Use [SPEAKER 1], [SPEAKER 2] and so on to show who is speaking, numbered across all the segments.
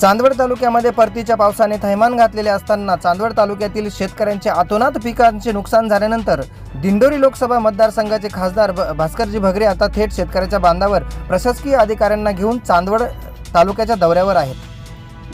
[SPEAKER 1] चांदवड तालुक्यामध्ये परतीच्या पावसाने थैमान घातलेले असताना चांदवड तालुक्यातील शेतकऱ्यांचे अतोनात पिकांचे नुकसान झाल्यानंतर दिंडोरी लोकसभा मतदारसंघाचे खासदार भ- भास्करजी भगरे आता थेट शेतकऱ्याच्या बांधावर प्रशासकीय अधिकाऱ्यांना घेऊन चांदवड तालुक्याच्या दौऱ्यावर आहेत.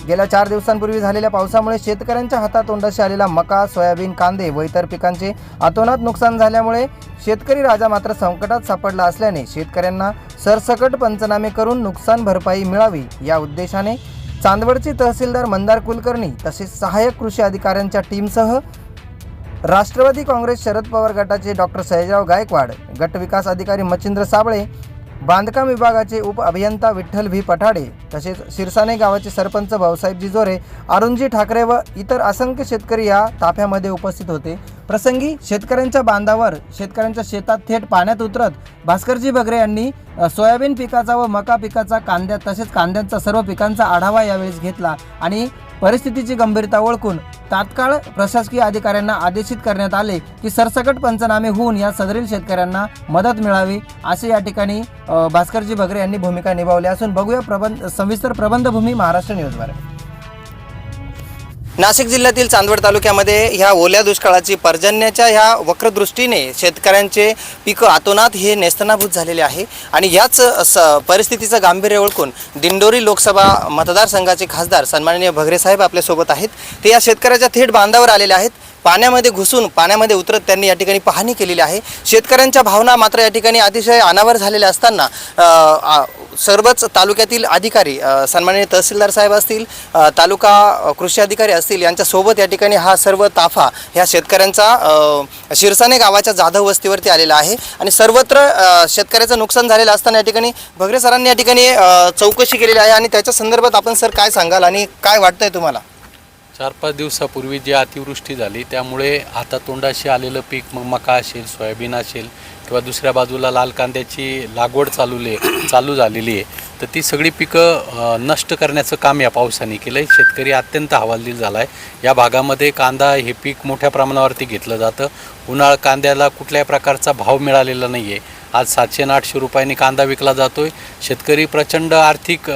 [SPEAKER 1] गेल्या चार दिवसांपूर्वी झालेल्या पावसामुळे शेतकऱ्यांच्या हातातोंडाशी आलेला मका सोयाबीन कांदे व इतर पिकांचे अतोनात नुकसान झाल्यामुळे शेतकरी राजा मात्र संकटात सापडला असल्याने शेतकऱ्यांना सरसकट पंचनामे करून नुकसान भरपाई मिळावी या उद्देशाने चांदवडचे तहसीलदार मंदार कुलकर्णी तसेच सहाय्यक कृषी अधिकाऱ्यांच्या टीमसह राष्ट्रवादी काँग्रेस शरद पवार गटाचे डॉक्टर सयाजीराव गायकवाड गटविकास अधिकारी मच्छिंद्र साबळे बांधकाम विभागाचे उप अभियंता विठ्ठल व्ही. पठाडे तसेच शिरसाने गावाचे सरपंच भाऊसाहेब जिजोरे अरुणजी ठाकरे व इतर असंख्य शेतकरी या ताफ्यामध्ये उपस्थित होते. प्रसंगी शेतकऱ्यांच्या बांधावर शेतकऱ्यांच्या शेतात थेट पाण्यात उतरत भास्करजी बगरे यांनी सोयाबीन पिकाचा व मका पिकाचा कांद्या तसेच कांद्यांचा सर्व पिकांचा आढावा यावेळेस घेतला आणि परिस्थितीची गंभीरता ओळखून तात्काळ प्रशासकीय अधिकाऱ्यांना आदेशित करण्यात आले की सरसकट पंचनामे होऊन या सदरील शेतकऱ्यांना मदत मिळावी असे या ठिकाणी भास्करजी बगरे यांनी भूमिका निभावली असून बघूया प्रबंध सविस्तर प्रबंधभूमी महाराष्ट्र न्यूजवर. नाशिक जिल्ह्यातील चांदवड तालुक्यामध्ये ह्या ओल्या दुष्काळाची पर्जन्याच्या ह्या वक्रदृष्टीने शेतकऱ्यांचे पिकं आतोनात हे नेस्तनाभूत झालेले आहे. आणि याच स परिस्थितीचं गांभीर्य ओळखून दिंडोरी लोकसभा मतदारसंघाचे खासदार सन्माननीय भगरे साहेब आपल्यासोबत आहेत. ते या शेतकऱ्याच्या थेट बांधावर आलेले आहेत. पाण्यामध्ये घुसून पाण्यामध्ये उतरत त्यांनी या ठिकाणी पाहणी केलेली आहे. शेतकऱ्यांच्या भावना मात्र या ठिकाणी अतिशय अनावर झालेल्या असताना सर्वच तालुक्यातील अधिकारी सन्माननीय तहसीलदार साहेब असतील तालुका कृषी अधिकारी असतील यांच्यासोबत या ठिकाणी हा सर्व ताफा ह्या शेतकऱ्यांचा शिरसाने गावाच्या जाधव वस्तीवरती आलेला आहे. आणि सर्वत्र शेतकऱ्याचं नुकसान झालेलं असताना या ठिकाणी भगरे सरांनी या ठिकाणी चौकशी केलेली आहे. आणि त्याच्या संदर्भात आपण सर काय सांगाल आणि काय वाटतंय तुम्हाला?
[SPEAKER 2] चार पाच दिवसापूर्वी जी अतिवृष्टी झाली त्यामुळे हातातोंडाशी आलेलं पीक मग मका असेल सोयाबीन असेल किंवा दुसऱ्या बाजूला लाल कांद्याची लागवड चालूले चालू झालेली आहे तर ती सगळी पिकं नष्ट करण्याचं काम या पावसाने केलं आहे शेतकरी अत्यंत हवालदिल झाला आहे या भागामध्ये कांदा हे पीक मोठ्या प्रमाणावरती घेतलं जातं. उन्हाळ कांद्याला कुठल्याही प्रकारचा भाव मिळालेला नाही आहे आज सातशे आणि आठशे रुपयांनी कांदा विकला जातो आहे शेतकरी प्रचंड आर्थिक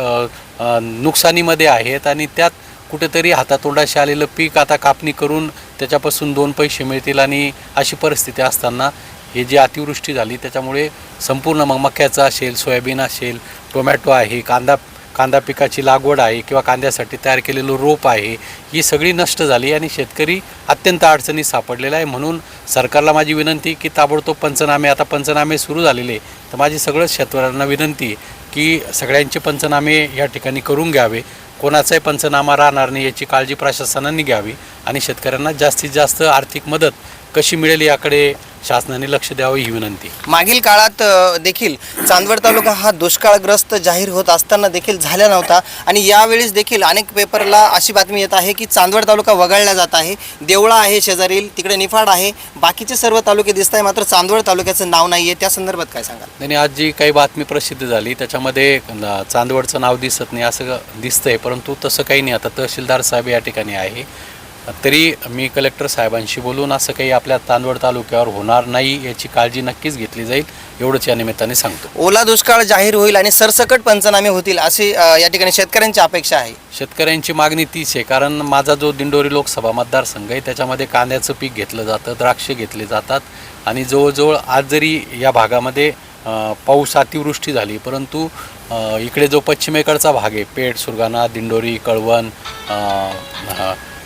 [SPEAKER 2] नुकसानीमध्ये आहेत आणि त्यात कुठेतरी हातातोंडाशी आलेलं पीक आता कापणी करून त्याच्यापासून दोन पैसे मिळतील आणि अशी परिस्थिती असताना हे जी अतिवृष्टी झाली त्याच्यामुळे संपूर्ण मग मक्याचं असेल सोयाबीन असेल टोमॅटो आहे कांदा कांदा पिकाची लागवड आहे किंवा कांद्यासाठी तयार केलेलं रोप आहे ही सगळी नष्ट झाली आणि शेतकरी अत्यंत अडचणीत सापडलेला आहे. म्हणून सरकारला माझी विनंती की ताबडतोब पंचनामे आता पंचनामे सुरू झालेले तर माझी सगळंच शेतकऱ्यांना विनंती आहे की सगळ्यांचे पंचनामे या ठिकाणी करून घ्यावे. कोणाचाही पंचनामा राहणार नाही याची काळजी प्रशासनाने घ्यावी. आणि शेतकऱ्यांना जास्तीत जास्त आर्थिक मदत कशी मिळेल याकडे शासनाने लक्ष द्यावं ही विनंती.
[SPEAKER 1] मागील काळात अ, देखील चांदवड तालुका हा दुष्काळग्रस्त जाहीर होत असताना देखील झाला नव्हता आणि यावेळेस देखील अनेक पेपरला अशी बातमी येत आहे की चांदवड तालुका वगळला जात आहे देवळा आहे शेजारील तिकडे निफाड आहे बाकीचे सर्व तालुके दिसत आहे मात्र चांदवड तालुक्याचं नाव नाही आहे त्या संदर्भात काय सांगाल?
[SPEAKER 2] आणि आज जी काही बातमी प्रसिद्ध झाली त्याच्यामध्ये न- चांदवडचं नाव दिसत नाही असं दिसतंय परंतु तसं काही नाही. आता तहसीलदार साहेब या ठिकाणी आहे. तरी मी कलेक्टर साहेबांशी बोलून असं काही आपल्या चांदवड तालुक्यावर होणार नाही याची काळजी नक्कीच घेतली जाईल एवढंच या निमित्ताने सांगतो.
[SPEAKER 1] ओला दुष्काळ जाहीर होईल आणि सरसकट पंचनामे होतील अशी या ठिकाणी शेतकऱ्यांची अपेक्षा आहे.
[SPEAKER 2] शेतकऱ्यांची मागणी तीच आहे कारण माझा जो दिंडोरी लोकसभा मतदारसंघ आहे त्याच्यामध्ये कांद्याचं पीक घेतलं जातं द्राक्षे घेतले जातात आणि जवळजवळ आज जरी या भागामध्ये पाऊस अतिवृष्टी झाली परंतु इकडे जो पश्चिमेकडचा भाग आहे पेठ सुरगाणा दिंडोरी कळवण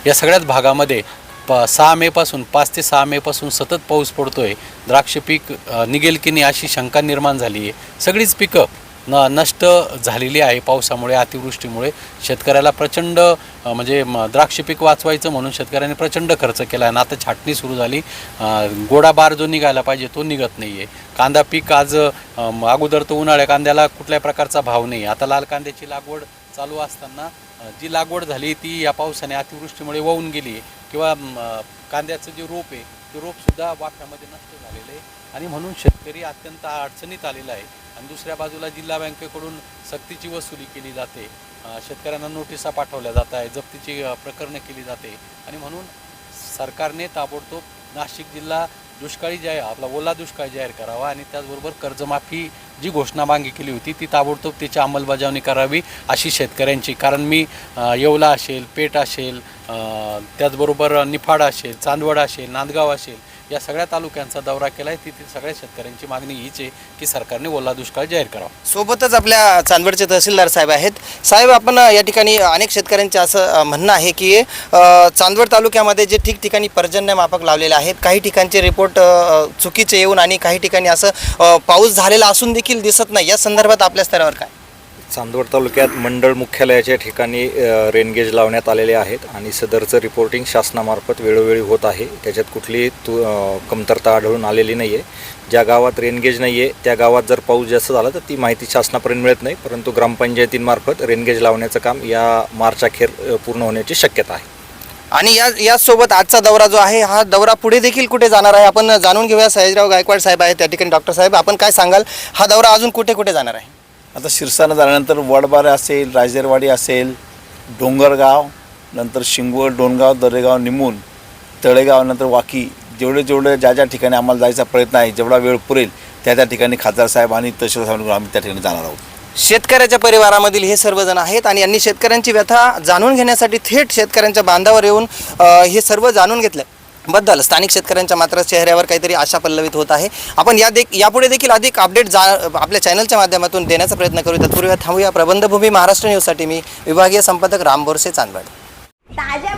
[SPEAKER 2] या सगळ्याच भागामध्ये प सहा मेपासून पाच ते सहा मेपासून सतत पाऊस पडतो आहे द्राक्ष पीक निघेल की नाही अशी शंका निर्माण झाली आहे सगळीच पिकं न नष्ट झालेली आहे पावसामुळे अतिवृष्टीमुळे. शेतकऱ्याला प्रचंड म्हणजे द्राक्ष पीक वाचवायचं म्हणून शेतकऱ्याने प्रचंड खर्च केला आणि आता छाटणी सुरू झाली. गोडाबार गोडा बार जो निघायला पाहिजे तो निघत नाही आहे कांदा पीक आज अगोदर तर उन्हाळ्या कांद्याला कुठल्या प्रकारचा भाव नाही आता लाल कांद्याची लागवड चालू असताना जी लागवड झाली ती या पावसाने अतिवृष्टीमुळे वाहून गेली किंवा कांद्याचं जे रोप आहे ते रोपसुद्धा वाफ्यामध्ये नष्ट झालेलं आहे. आणि म्हणून शेतकरी अत्यंत अडचणीत आलेला आहे. आणि दुसऱ्या बाजूला जिल्हा बँकेकडून सक्तीची वसुली केली जाते. शेतकऱ्यांना नोटिसा पाठवल्या जात आहे जप्तीची प्रकरणं केली जाते. आणि म्हणून सरकारने ताबडतोब नाशिक जिल्हा दुष्काळी जाहीर आपला ओला दुष्काळ जाहीर करावा आणि त्याचबरोबर कर्जमाफी जी घोषणा मागे केली होती ती ताबडतोब त्याची अंमलबजावणी करावी अशी शेतकऱ्यांची. कारण मी येवला असेल पेठ असेल त्याचबरोबर निफाड असेल चांदवड असेल नांदगाव असेल या सगळ्या तालुक्यांचा दौरा केला आहे तिथे सगळ्या शेतकऱ्यांची मागणी हीच आहे की सरकारने ओला दुष्काळ जाहीर करावा.
[SPEAKER 1] सोबतच आपल्या चांदवडचे तहसीलदार साहेब आहेत. साहेब आपण या ठिकाणी अनेक शेतकऱ्यांचे असं म्हणणं आहे की चांदवड तालुक्यामध्ये जे ठिकठिकाणी पर्जन्यमापक लावलेले आहेत काही ठिकाणचे रिपोर्ट चुकीचे येऊन आणि काही ठिकाणी असं पाऊस झालेला असून देखील दिसत नाही. या संदर्भात आपल्या स्तरावर काय?
[SPEAKER 3] चांदवड तालुक्यात मंडळ मुख्यालयाच्या ठिकाणी रेनगेज लावण्यात आलेले आहेत आणि सदरचं रिपोर्टिंग शासनामार्फत वेळोवेळी होत आहे. त्याच्यात कुठलीही तु कमतरता आढळून आलेली नाही आहे ज्या गावात रेनगेज नाही आहे त्या गावात जर पाऊस जास्त झाला तर ती माहिती शासनापर्यंत मिळत नाही. परंतु ग्रामपंचायतींमार्फत रेनगेज लावण्याचं काम या मार्च अखेर पूर्ण होण्याची शक्यता आहे.
[SPEAKER 1] आणि या याचसोबत आजचा दौरा जो आहे हा दौरा पुढे देखील कुठे जाणार आहे? आपण जाणून घेऊया सयाजीराव गायकवाड साहेब आहेत त्या ठिकाणी डॉक्टर साहेब आपण काय सांगाल? हा दौरा अजून कुठे कुठे जाणार आहे?
[SPEAKER 4] आता शिरसानं झाल्यानंतर वडबारे असेल राजेरवाडी असेल डोंगरगाव नंतर शिंगवड डोनगाव दरेगाव निमून तळेगाव नंतर वाकी जेवढे जेवढे ज्या ज्या ठिकाणी आम्हाला जायचा प्रयत्न आहे जेवढा वेळ पुरेल त्या त्या ठिकाणी खासदार साहेब आणि तहसीलदार साहेबांकडून आम्ही त्या ठिकाणी जाणार आहोत.
[SPEAKER 1] शेतकऱ्याच्या परिवारामधील हे सर्वजण आहेत आणि यांनी शेतकऱ्यांची व्यथा जाणून घेण्यासाठी थेट शेतकऱ्यांच्या बांधावर येऊन हे सर्व जाणून घेतलं बद्दल स्थानिक शेतकऱ्यांच्या मात्र चेहऱ्यावर काहीतरी आशा पल्लवित होत आहे. आपण या देख यापुढे देखील अधिक अपडेट जा आपल्या चॅनलच्या माध्यमातून देण्याचा प्रयत्न करू तत्पूर्वी थांबूया. प्रबंधभूमी महाराष्ट्र न्यूजसाठी मी विभागीय संपादक राम बोरसे चांदवड.
[SPEAKER 5] ताज्या